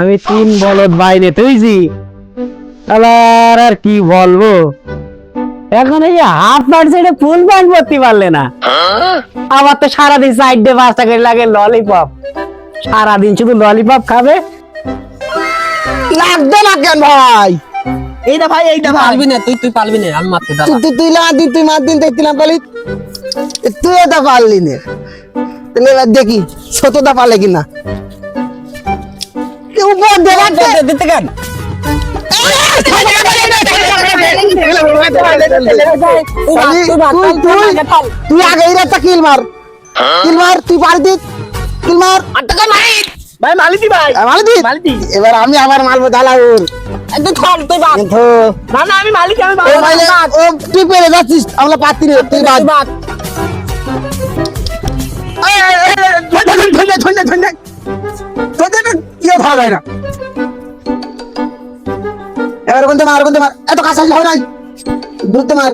আমি তিন বলদ বাইরে তুইছি আবার আর কি বলব? এখন এই যে হাফ প্যান্ট ছেড়ে ফুল প্যান্ট পরতে পারলে না? আবার তো সারাদিন সাইড ডে পাঁচটা করে লাগে ললিপপ সারাদিন শুধু ললিপপ খাবে। লাগবে না কেন ভাই? এইটা ভাই এইটা ভাই। পারবি না তুই তুই পারবি না আমি মারতে দাঁড়া। তুই তুই তুই না দিন তুই মার দিন না পালি তুই এটা পারলি না। তাহলে এবার দেখি ছোটটা পালে কিনা। উপর দেখাচ্ছে দিতে কেন তুই তুই তুই আগে এই রাতটা কিল মার কিল মার তুই পারি দিত কিল মার ভাই মালিতি ভাই মারি দিত মালিতি এবার আমি আবার মারবো দালাউর তুই থাম তুই বাদ কিন্তু না না আমি মালিক আমি ও মাইলে ও তুই পেরে যাচ্ছিস আমরা পাচ্ছি না তুই বাদ বাদ এবার কোনতে মার কোনতে মার। এত কাছে হয় নাই। ধরতে মার।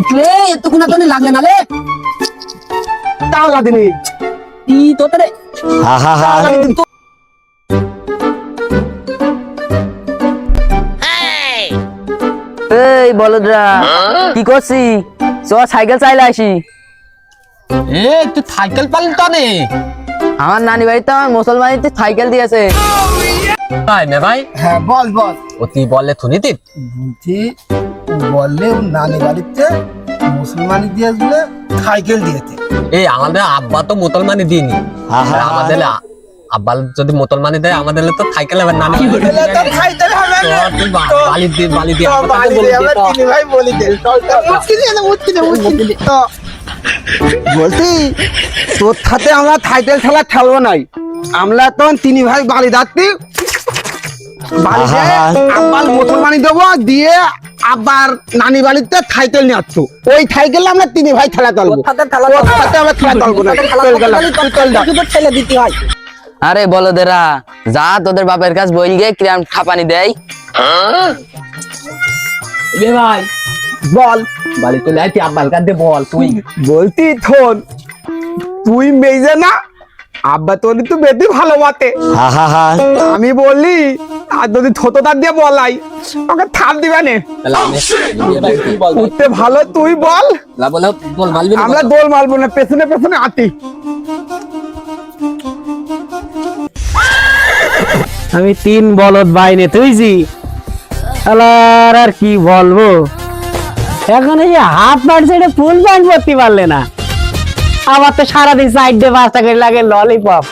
ইতলে এত কোনা তো লাগলে না রে তাও লাদিনি ই তো রে হা হা হা। এই বলদরা কি করছি? চ সাইকেল চাইলে আসি। এ তুই সাইকেল পালি তো নে। আমার নানি বাড়িতে আমার মুসলমানিতে সাইকেল দিয়েছে। ভাই না ভাই। হ্যাঁ বল বল। ও তুই বললে বলছি বললে নানি বাড়িতে মুসলমানি সাইকেল দিয়েছে। এই আমাদের আব্বা তো মুসলমানি দিইনি আর আমাদের আব্বা যদি মুসলমানি দেয় আমাদের তো সাইকেল হবে নানি তো বালি দিয়ে বালি দিয়ে আমাকে তো। বলে দে। তো। বলছি তোর সাথে আমরা সাইকেল খেলা খেলব নাই। আমরা তো তিনি ভাই বালি যাচ্ছি বাড়িতে আব্বার মুসলমানি দেবো দিয়ে আব্বার নানি বাড়িতে সাইকেল নিয়ে আসছো ওই সাইকেল আমরা তিনি ভাই খেলা চলবো আমরা খেলা চলবো। ছেলে দিতে হয় আরে বলদেরা যা তোদের বাপের কাছে বইল গে কিরাম ঠাপানি দেয়। এ ভাই বল। বালি তো লাইতি আব্বার কাছে বল তুই। বলতি থন তুই মেজে না আব্বা তোর তো বেশি হা হা আমি বললি আর যদি ছোট তার দিয়ে বলাই ওকে থাপ দিবে না। তুই বল। উঠতে ভালো তুই বল। লা বলে বল মালবি আমরা দোল মারবো না পেছনে পেছনে আতি। আমি তিন বলদ বাইরে তুইছি। আলার আর কি বলব? এখন এই যে হাফ প্যান্ট ছেড়ে ফুল প্যান্ট পরতে পারলে না। আবার তো সারাদিন সাইড পাঁচটা করে লাগে ললিপপ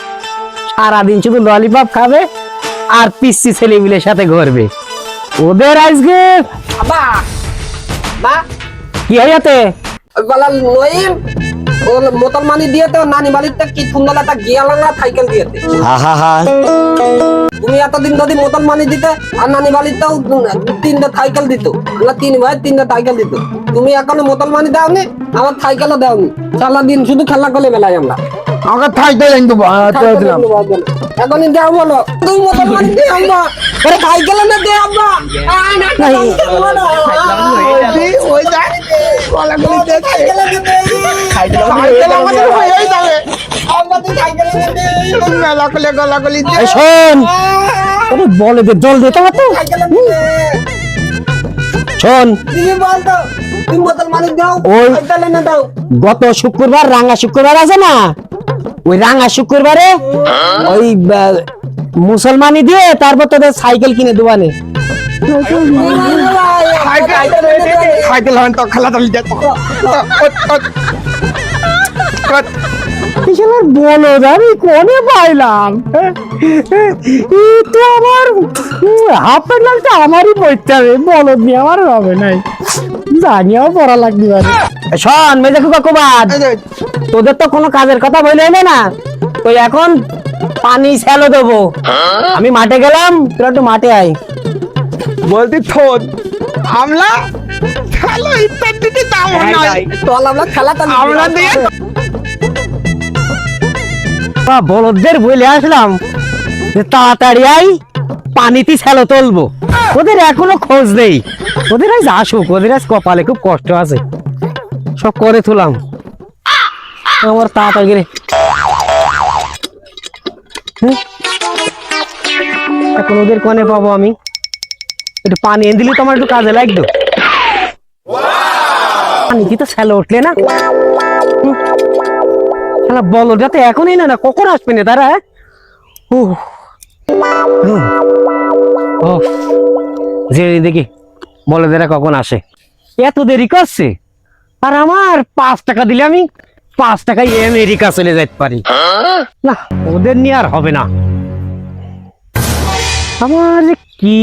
সারাদিন শুধু ললিপপ খাবে আর পিসি ছেলেমিলের সাথে ঘুরবে। ওদের আজকে বাবা বা কি হয়ে যাতে বলা নইম। ও মুসলমানি দিয়েতে নানি বাড়িতে কি সুন্দর একটা গিয়ালাঙ্গা সাইকেল দিয়েতে হা হা হা। তুমি এতদিন যদি মুসলমানি দিতে আর নানি বাড়িতেও তিনটা সাইকেল দিত আমরা তিন ভাই তিনটা সাইকেল দিত। তুমি এখনও মুসলমানি দাওনি আমার সাইকেলও দাওনি। সারা দিন শুধু খেলা করে বেলায় আমরা। আমাকে দেবো দিলাম। এখনই বলো। তুই মুসলমানি দে আমরা ওরে সাইকেল না দে আমরা আয় না, সাইকেল বলো। ওই সাইকেল দে। সাইকেল আমাদের হয়েই যাবে দে। শোন। বলে দে জল দে তোমার তো। সাইকেল শোন। তুমি বল তো তুমি মুসলমানি দাও ওই- গত শুক্রবার রাঙা শুক্রবার আছে না? ওই রাঙা শুক্রবারে ওই মুসলমানি দিয়ে তারপর তোদের সাইকেল কিনে দেবানে সাইকেল হন তো খেলা চলি বিশালার বলো আমি কোনে পাইলাম? তো আমার হাফ প্যান্ট আমারই পড়তে হবে বলদ নিয়ে আমার হবে নাই। জানিও পড়া লাগবে পারে শোন মেজে খুকা কুবাদ। তোদের তো কোনো কাজের কথা বলে না। তো এখন পানি স্যালো দেবো। আমি মাঠে গেলাম তোরা একটু মাঠে আয়। বলতি থোন আমলা খেলো ইত্যাদি দিতে দাও নাই। চল আমরা খেলা চালু আমরা দিয়ে বা বলদদের বলে আসলাম। যে তাড়াতাড়ি আই পানিতে স্যালো তুলবো। ওদের এখনও খোঁজ নেই। ওদের আজ আসুক ওদের আজ কপালে খুব কষ্ট আছে। সব করে তুলাম আমার তাড়াতাড়ি? এখন ওদের কনে পাবো আমি। একটু পানি এনে দিলে তো আমার একটু কাজে লাগতো পানি কি তো স্যালো উঠলে না? বলো যাতে এখনই না না কখন আসবে না? তারা হ্যাঁ? যে দেখি বলে দেরা কখন আসে? এত দেরি করছে? আর আমার পাঁচ টাকা দিলে আমি পাঁচ টাকায় আমেরিকা চলে যেতে পারি না ওদের নিয়ে আর হবে না আমার কি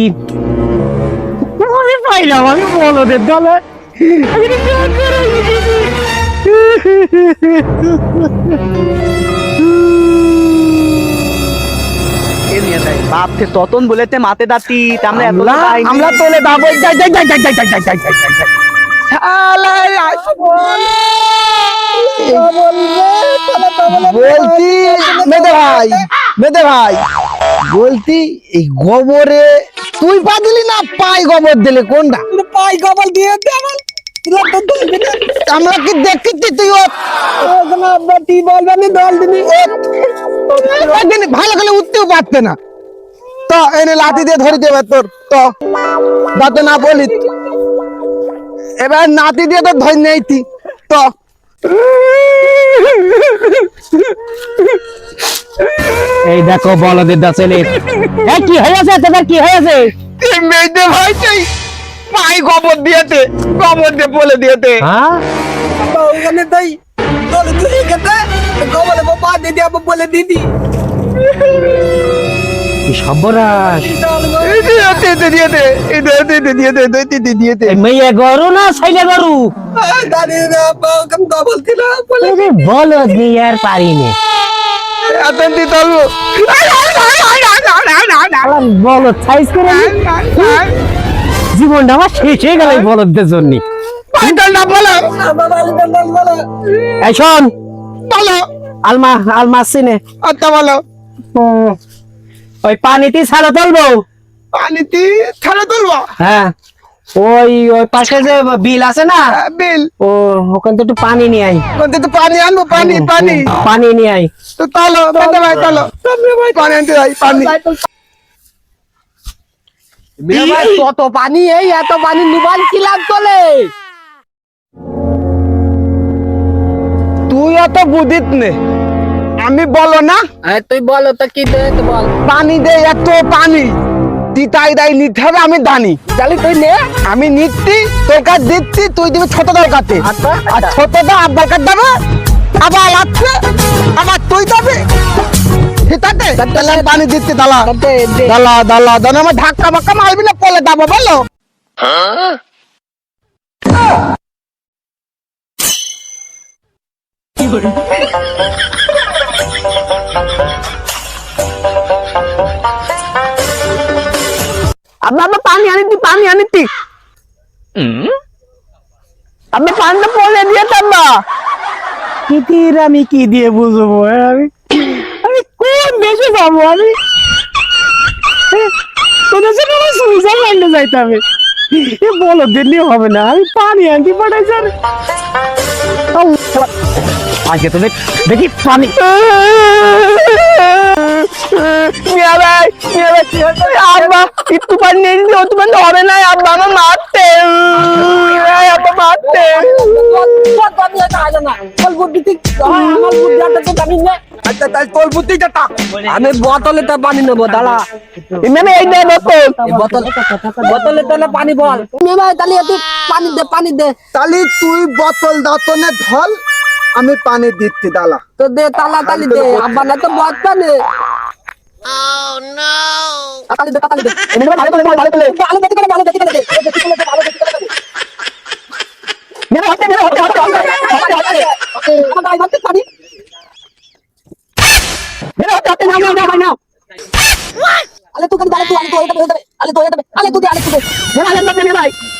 মনে পাইলাম আমি বলদের দলে আমি তো বিয়ে করে বাপ थे ততন বলেতে মাতে দাতি আমরা এত আমরা তোলে দাবো যাই যাই যাই যাই যাই যাই যাই যাই যাই ভাই মেদে ভাই। বলতি এই গোবরে তুই পা দিলি না পাই গোবর দিলি? কোনটা? পাই কপাল দিয়ে দে আমার। কি দেখছি তুই ও বলবানি দল দিবি। ভালো করে উঠতেও পারতে না। তো এনে লাঠি দিয়ে ধরে দেবে তোর। তো যাতে না বলি। এবার নাতি দিয়ে তো ধরে নেইতি তো এই দেখো বলদের দা ছেলে। এই কি হয়েছে? তোদের কি হয়েছে? মেয়েতে ভাই তুই পাই গোবর দিয়েতে গোবর দিয়ে বলে দিয়েতে হ্যাঁ? ওখানে তাই দল তুই কেটে কবলে বাবা দিদি আব্বা বলে দিদি কি সর্বনাশ গরু না গরু জীবনটা আমার শেষ হয়ে গেল বলদের জন্য আলমা আলমা চিনে আচ্ছা বলো ওই পানিতে ছাড়া তুলবো পানিতে ছাড়া তুলবো হ্যাঁ। ওই ওই পাশে যে বিল আছে না? বিল। ও ওখান থেকে একটু পানি নিয়ে আই ওখান থেকে পানি আনব পানি পানি। পানি নিয়ে আই তো চলো বেটা ভাই চলো। পানি আনতে যাই পানি। ভাই কত পানি এই এত পানি নিবাল কি লাভ তোলে তুই এত বুদিত নে। আমি বলো না? তুই বলো তো কি দে তো বল? পানি দে এত পানি। তিতাই দাই নিতে হবে আমি দানি। তাহলে তুই নে। আমি নিচ্ছি তোর কাছে দিচ্ছি তুই দিবি ছোট দরকাতে আচ্ছা, আর ছোটটা আব্বার কাছে দেবে। আবার লাগছে আবার তুই দেবে। ঠিক আছে? তাহলে পানি দিচ্ছি দালা দে দে। দালা দালা দালা আমার ধাক্কা বাক্কা মারবি না পলে দাবো বলো? আব্বা আব্বা পানি আনিতি পানি আনিতি আব্বা পানিটা পড়ে দিয়ে আব্বা। কিতির আমি কি দিয়ে বুঝব আমি? আমি কোন দেশে যাব আমি? তোদের আমার সুইজারল্যান্ডে যাইতে হবে। এ বলো দিল্লি হবে না। আমি পানি আনতে পাঠাইছি আর। আজকে তো দেখ দেখি পানি মিয়া ভাই মিয়া ভাই আব্বা একটু পানি নিয়ে দিও তোমার হবে না আব্বা আমার মারতে এই আব্বা মারতে আচ্ছা তাই তোর বুদ্ধি যেটা আমি বোতলে তো পানি নেব দাঁড়া মানে এই দে বোতল বোতল বোতলে তাহলে পানি বল মে ভাই তাহলে তুই পানি দে পানি দে তাহলে তুই বোতল দাঁতনে ধল আমি পানি দিচ্ছি দালা। তো দে তালা তালি দে আব্বা না তো বদ পানি দে তালি দে। এমনি ভালো করে ভালো করে ভালো দেখতে করে ভালো দেখতে করে দে। দেখতে করে ভালো দেখতে করে দে। মেরে হাতে মেরে হাতে হাতে হাতে আমার গায়ে হাতে পানি। মেরে হাতে হাতে নাও নাও নাও নাও। আলে তুই কালি তুই আলে তুই হয়ে যাবে আলে তুই আলে তুই দে আলে তুই দে মেরে আলে না মেরে ভাই আলে তুই দে তুই দাম দিতে মেলে হাতে না আলে দো না মেলে না আমি মেলে এগুলো কত বড় কত তুই আমি দে এলে ওলা আবার মেলে দে আজ তো আমি মেলে ভাই আবার মেলে কামড়া একবার মেলে দে মেলে দে আলে তুই দাও DJ. আলে তুই দে আলে তুই। দে তা তা তা ধরে নে না ওরে চল আমরা সবাই যাই চল আমরা কাদা আমরা কি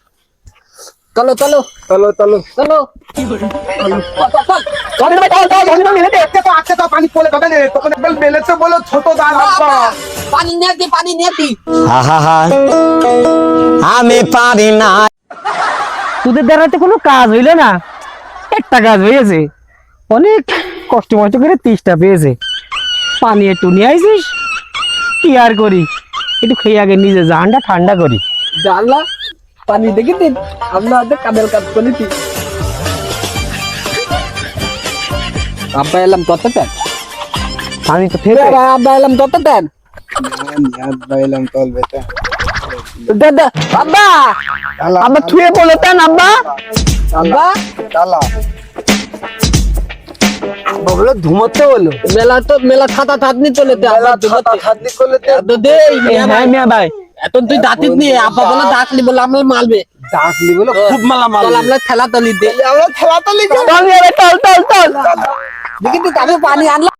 নিয়ে দি পানি নিয়ে দি। আমি পারি না। তোদের দ্বারাতে কোনো কাজ হইল না। একটা কাজ হয়েছে অনেক কষ্ট মষ্ট করে তিসটা পেয়েছে। পানি একটু নিয়ে আইসিস কি আর করি? একটু খেয়ে আগে নিজে জানটা ঠান্ডা করি। জানলা? পানি দেখি দিন। আমরা আজ কাদের কাজ করেছি আব্বা এলাম কত দেন। পানি তো ফেলে আব্বা এলাম কত দেন। বাইলাম চলবে তা দাদা আব্বা। আব্বা থুয়ে বলে আব্বা। আব্বা। চালা বলো ধুমতে হলো। মেলা তো মেলা ছাতা ছাতনি চলে দে আব্বা ছাতা খাতনি করলে তো এত দে মিয়া হ্যাঁ ভাই মিয়া ভাই। এখন তুই দাঁতিত নিয়ে আপা বলে দাঁত নি বলে আমরা মালবে। দাঁত নি খুব মালা মাল আমরা ঠেলা তলি দে। আমরা ঠেলা তলি চল চল চল চল দেখি তুই পানি আনলা